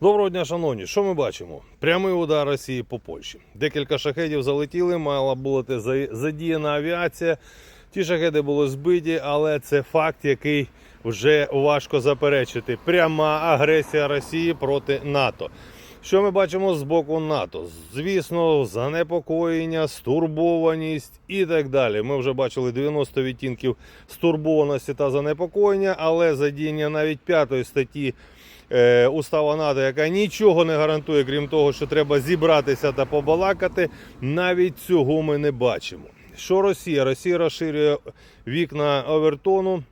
Доброго дня, шановні. Що ми бачимо? Прямий удар Росії по Польщі. Декілька шахедів залетіли, мала бути задіяна авіація. Ті шахеди були збиті, але це факт, який вже важко заперечити. Пряма агресія Росії проти НАТО. Що ми бачимо з боку НАТО? Звісно, занепокоєння, стурбованість і так далі. Ми вже бачили 90 відтінків стурбованості та занепокоєння, але задіяння навіть п'ятої статті е, Устава НАТО, яка нічого не гарантує, крім того, що треба зібратися та побалакати, навіть цього ми не бачимо. Що Росія? Росія розширює вікна Овертону.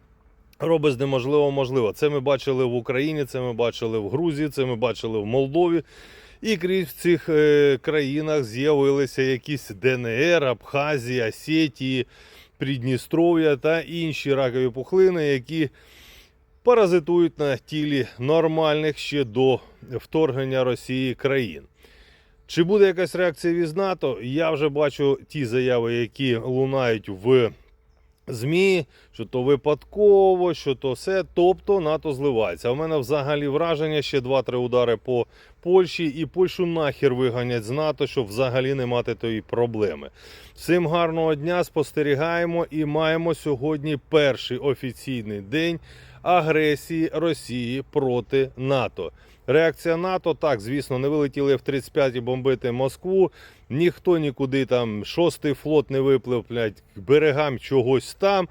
Робить з неможливо можливо. Це ми бачили в Україні, це ми бачили в Грузії, це ми бачили в Молдові. І крізь в цих е, країнах з'явилися якісь ДНР, Абхазія, Осетії, Придністров'я та інші ракові пухлини, які паразитують на тілі нормальних ще до вторгнення Росії країн. Чи буде якась реакція від НАТО? Я вже бачу ті заяви, які лунають в ЗМІ, що то випадково, що то все. Тобто НАТО зливається. В мене взагалі враження ще 2-3 удари по Польщі, і Польщу нахер виганять з НАТО, щоб взагалі не мати тої проблеми. Всім гарного дня спостерігаємо і маємо сьогодні перший офіційний день агресії Росії проти НАТО. Реакція НАТО так, звісно, не вилетіли в 35 і бомбити Москву. Ніхто нікуди там шостий флот не виплив блядь, к берегам чогось там.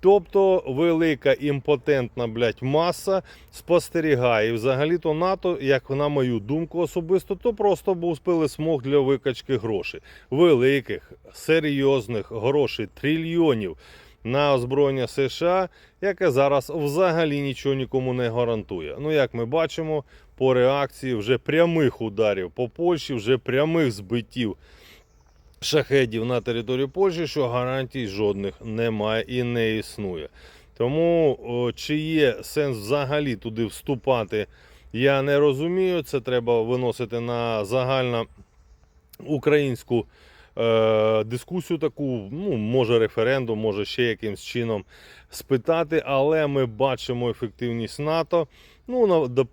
Тобто велика імпотентна блядь, маса спостерігає. Взагалі-то НАТО, як на мою думку особисто, то просто був спили смог для викачки грошей. Великих, серйозних грошей, трильйонів на озброєння США, яке зараз взагалі нічого нікому не гарантує. Ну, як ми бачимо, по реакції вже прямих ударів по Польщі, вже прямих збиттів шахедів на території Польщі, що гарантій жодних немає і не існує. Тому чи є сенс взагалі туди вступати, я не розумію. Це треба виносити на загальну українську е, дискусію, таку, ну, може референдум, може ще якимсь чином спитати, але ми бачимо ефективність НАТО. Ну, на,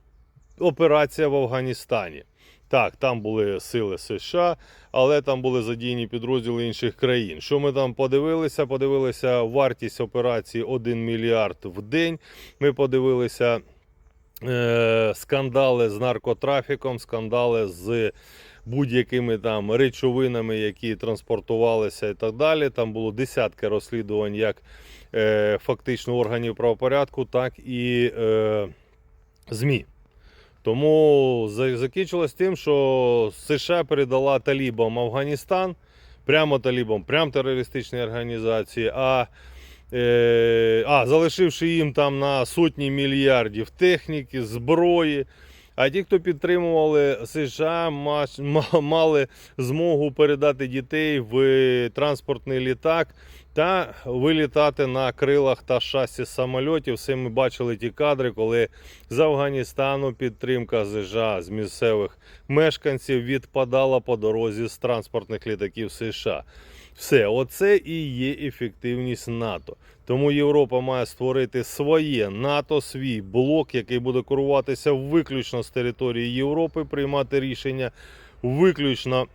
операція в Афганістані. Так, там були сили США, але там були задіяні підрозділи інших країн. Що ми там подивилися? Подивилися вартість операції 1 мільярд в день. Ми подивилися е, скандали з наркотрафіком, скандали з будь-якими там речовинами, які транспортувалися і так далі. Там було десятки розслідувань як е, фактично органів правопорядку, так і е, ЗМІ. Тому закінчилось тим, що США передала талібам Афганістан, прямо талібам, прямо терористичній організації, а, е, а залишивши їм там на сотні мільярдів техніки, зброї. А ті, хто підтримували США, ма- ма- мали змогу передати дітей в транспортний літак та вилітати на крилах та шасі самольотів. Все ми бачили ті кадри, коли з Афганістану підтримка США з місцевих мешканців відпадала по дорозі з транспортних літаків США. Все, оце і є ефективність НАТО. Тому Європа має створити своє НАТО, свій блок, який буде керуватися виключно з території Європи, приймати рішення виключно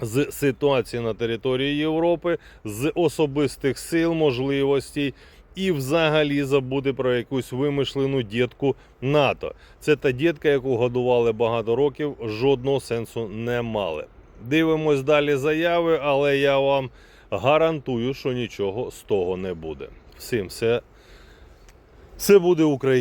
з ситуації на території Європи, з особистих сил, можливостей. І взагалі забути про якусь вимишлену дітку НАТО. Це та дітка, яку годували багато років, жодного сенсу не мали. Дивимось далі заяви, але я вам гарантую, що нічого з того не буде. Всім все, все буде Україна.